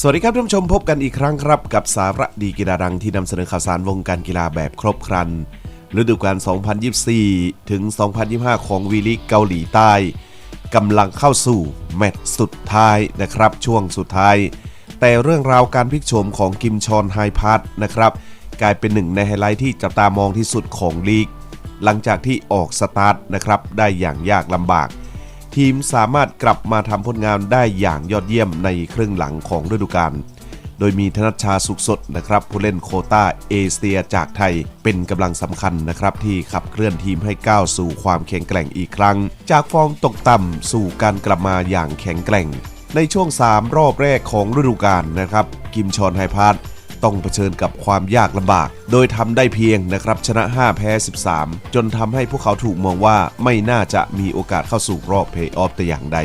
สวัสดีครับท่านผู้ชมพบกันอีกครั้งครับ กับสาระดีกีฬาดังที่นำเสนอข่าวสารวงการกีฬาแบบครบครันฤดูกาล 2024 ถึง 2025 ของวีลีกเกาหลีใต้กำลังเข้าสู่แมตช์สุดท้ายนะครับ ช่วงสุดท้าย แต่เรื่องราวการพลิกโฉมของกิมชอนไฮพาร์ตนะครับ กลายเป็นหนึ่งในไฮไลท์ที่จับตามองที่สุดของลีก หลังจากที่ออกสตาร์ทนะครับ ได้อย่างยากลำบาก ทีมสามารถกลับมาทำผลงานได้อย่างยอดเยี่ยมในครึ่งหลังของฤดูกาล โดยมีธนชชาสุขสดนะครับ ผู้เล่นโคต้าเอเชียจากไทย เป็นกำลังสำคัญนะครับ ที่ขับเคลื่อนทีมให้ก้าวสู่ความแข็งแกร่งอีกครั้ง จากฟอร์มตกต่ำสู่การกลับมาอย่างแข็งแกร่ง ในช่วง 3 รอบแรกของฤดูกาลนะครับ กิมชอนไฮพาร์ ต้องเผชิญกับความยากลำบาก โดยทำได้เพียงนะครับชนะ 5 แพ้ 13 จนทำให้พวกเขาถูกมองว่าไม่น่าจะมีโอกาสเข้าสู่รอบเพลย์ออฟแต่อย่างใด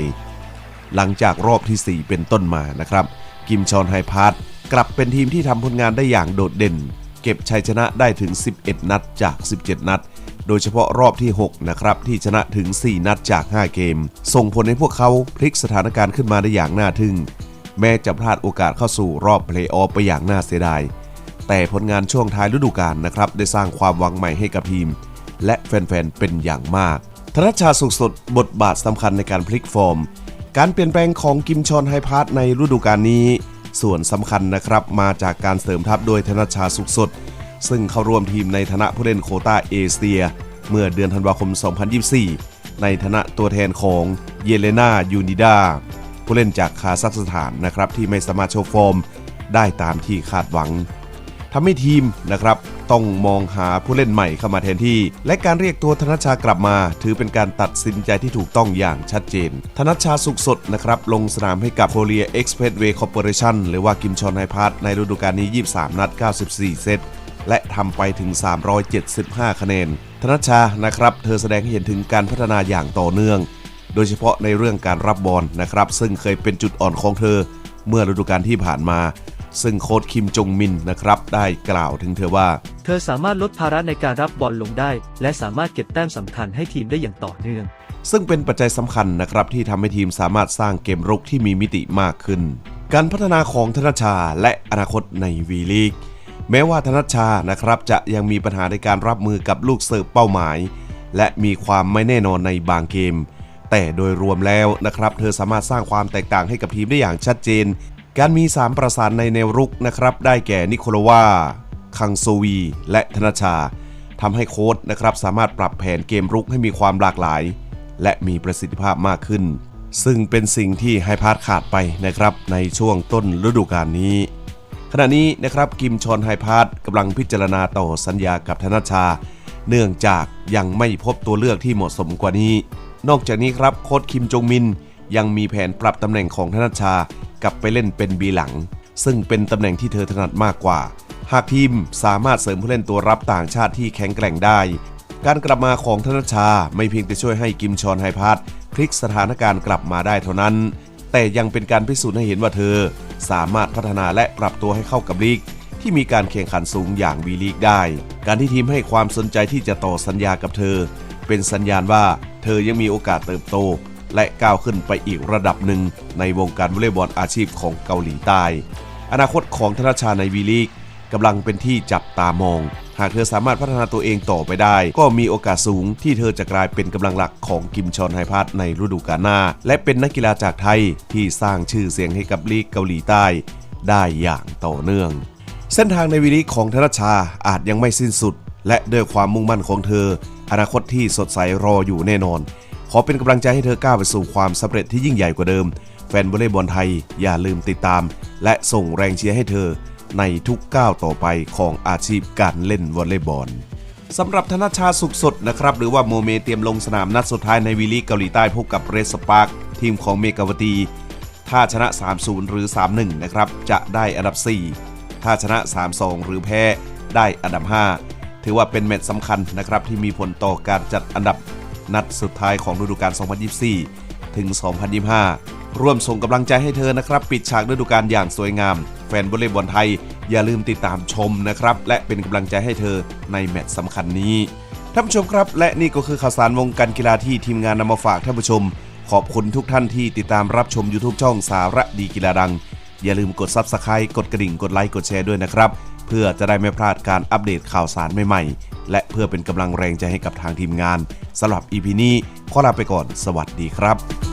หลังจากรอบทีสี่ 4 เป็นต้นมานะครับ กิมชอนไฮพาร์ตกลับเป็นทีมที่ทำผลงานได้อย่างโดดเด่น เก็บชัยชนะได้ถึง 11 นัดจาก 17 นัดโดยเฉพาะรอบที่ 6 นะครับ ที่ชนะถึง 4 นัดจาก 5 เกม ส่งผลให้พวกเขาพลิกสถานการณ์ขึ้นมาได้อย่างน่าทึ่ง แม้จะพลาดโอกาสเข้าสู่รอบเพลย์ออฟไปอย่างน่าเสียดาย แต่ผลงานช่วงท้ายฤดูกาลนะครับ ได้สร้างความหวังใหม่ให้กับทีม และแฟนๆ เป็นอย่างมาก ธนชาสุขสดบทบาทสำคัญในการพลิกฟอร์ม การเปลี่ยนแปลงของกิมชอนไฮพาร์ตในฤดูกาลนี้ ส่วนสำคัญนะครับมาจากการเสริมทัพโดยธนชาสุขสด ซึ่งเข้าร่วมทีมในฐานะผู้เล่นโคต้าเอเชีย เมื่อเดือนธันวาคม 2024 ในฐานะตัวแทนของเยเลนายูนิดา ผู้เล่นจากคาซัคสถานนะครับที่ไม่สามารถโชว์ฟอร์มได้ตามที่คาดหวังทำให้ทีมนะครับต้องมองหาผู้เล่นใหม่เข้ามาแทนที่ และการเรียกตัวธนชากลับมา ถือเป็นการตัดสินใจที่ถูกต้องอย่างชัดเจน ธนชาสุขสดนะครับลงสนามให้กับ Korea Expressway Corporation หรือว่ากิมชอนไฮพาร์ตในฤดูกาลนี้ 23 นัด 94 เซตและทำไปถึง 375 คะแนน ธนชชานะครับ เธอแสดงให้เห็นถึงการพัฒนาอย่างต่อเนื่อง โดยเฉพาะในเรื่องการรับบอลนะครับ ซึ่งเคยเป็นจุดอ่อนของเธอเมื่อฤดูกาลที่ผ่านมา ซึ่งโค้ชคิมจงมินนะครับ ได้กล่าวถึงเธอว่า เธอสามารถลดภาระในการรับบอลลงได้ และสามารถเก็บแต้มสำคัญให้ทีมได้อย่างต่อเนื่อง ซึ่งเป็นปัจจัยสำคัญนะครับที่ทำให้ทีมสามารถสร้างเกมรุกที่มีมิติมากขึ้น การพัฒนาของธนชชาและอนาคตในวีลีกแม้ว่าธนชชานะครับจะยังมีปัญหาในการรับมือกับลูกเสิร์ฟเป้าหมาย และมีความไม่แน่นอนในบางเกม แต่โดยรวมแล้วนะครับ เธอสามารถสร้างความแตกต่างให้กับทีมได้อย่างชัดเจน การมี 3 ประสานในแนวรุกนะครับ ได้แก่นิโคลวา คังโซวี และธนชาทำให้โค้ชนะครับสามารถปรับแผนเกมรุกให้มีความหลากหลาย และมีประสิทธิภาพมากขึ้น ซึ่งเป็นสิ่งที่ไฮพาร์ตขาดไปนะครับในช่วงต้นฤดูกาลนี้ขณะนี้นะครับกิมชอนไฮพาร์ตกำลังพิจารณาต่อสัญญากับธนชา เนื่องจากยังไม่พบตัวเลือกที่เหมาะสมกว่านี้ นอกจากนี้ครับโค้ชคิมจงมินยังมีแผนปรับตำแหน่งของธนชชากลับไปเล่นเป็นบีหลัง ซึ่งเป็นตำแหน่งที่เธอถนัดมากกว่า หากทีมสามารถเสริมผู้เล่นตัวรับต่างชาติที่แข็งแกร่งได้ การกลับมาของธนชชาไม่เพียงแต่ช่วยให้กิมชอนไฮพาร์ตพลิกสถานการณ์กลับมาได้เท่านั้น แต่ยังเป็นการพิสูจน์ให้เห็นว่าเธอ สามารถพัฒนาและปรับตัวให้เข้ากับลีกที่มีการแข่งขันสูงอย่างวีลีกได้ การที่ทีมให้ความสนใจที่จะต่อสัญญากับเธอ เป็นสัญญาณว่า เธอยังมีโอกาสเติบโต และก้าวขึ้นไปอีกระดับหนึ่งในวงการวอลเลย์บอลอาชีพของเกาหลีใต้ อนาคตของธนชาในวีลีกกำลังเป็นที่จับตามอง หากเธอสามารถพัฒนาตัวเองต่อไปได้ ก็มีโอกาสสูงที่เธอจะกลายเป็นกำลังหลักของกิมชอนไฮพาร์ตในฤดูกาลหน้า และเป็นนักกีฬาจากไทยที่สร้างชื่อเสียงให้กับลีกเกาหลีใต้ ได้อย่างต่อเนื่อง เส้นทางในวีลีกของธนชชาอาจยังไม่สิ้นสุด และด้วยความมุ่งมั่นของเธอ อนาคตที่สดใสรออยู่แน่นอน ขอเป็นกำลังใจให้เธอก้าวไปสู่ความสำเร็จที่ยิ่งใหญ่กว่าเดิม แฟนวอลเลย์บอลไทยอย่าลืมติดตาม และส่งแรงเชียร์ให้เธอในทุกก้าวต่อไปของอาชีพการเล่นวอลเลย์บอลสำหรับธนชาสุขสดนะครับ หรือว่าโมเมเตรียมลงสนามนัดสุดท้ายในวีลีเกาหลีใต้พบกับเรสสปาร์กทีมของเมกาวตี ถ้าชนะ 3-0 หรือ 3-1 นะครับ จะได้อันดับ 4 ถ้าชนะ 3-2 หรือแพ้ได้อันดับ 5 ถือว่าเป็นแมตช์สำคัญนะครับที่มีผลต่อการจัดอันดับนัดสุดท้ายของฤดูกาล 2024 ถึง 2025 ร่วมส่งกำลังใจให้เธอนะครับ ปิดฉากฤดูกาลอย่างสวยงาม แฟนวอลเลย์บอลไทยอย่าลืมติดตามชมนะครับ และเป็นกำลังใจให้เธอในแมตช์สำคัญนี้ท่านผู้ชมครับ และนี่ก็คือข่าวสารวงการกีฬาที่ทีมงานนำมาฝากท่านผู้ชม ขอบคุณทุกท่านที่ติดตามรับชม YouTube ช่องสาระดีกีฬาดัง อย่าลืมกด Subscribe กดกระดิ่งกดไลค์กดแชร์ด้วยนะครับ เพื่อจะได้ไม่พลาดการอัปเดตข่าวสารใหม่ๆ และเพื่อเป็นกำลังแรงใจให้กับทางทีมงานสำหรับ EP นี้ขอลาไปก่อน สวัสดีครับ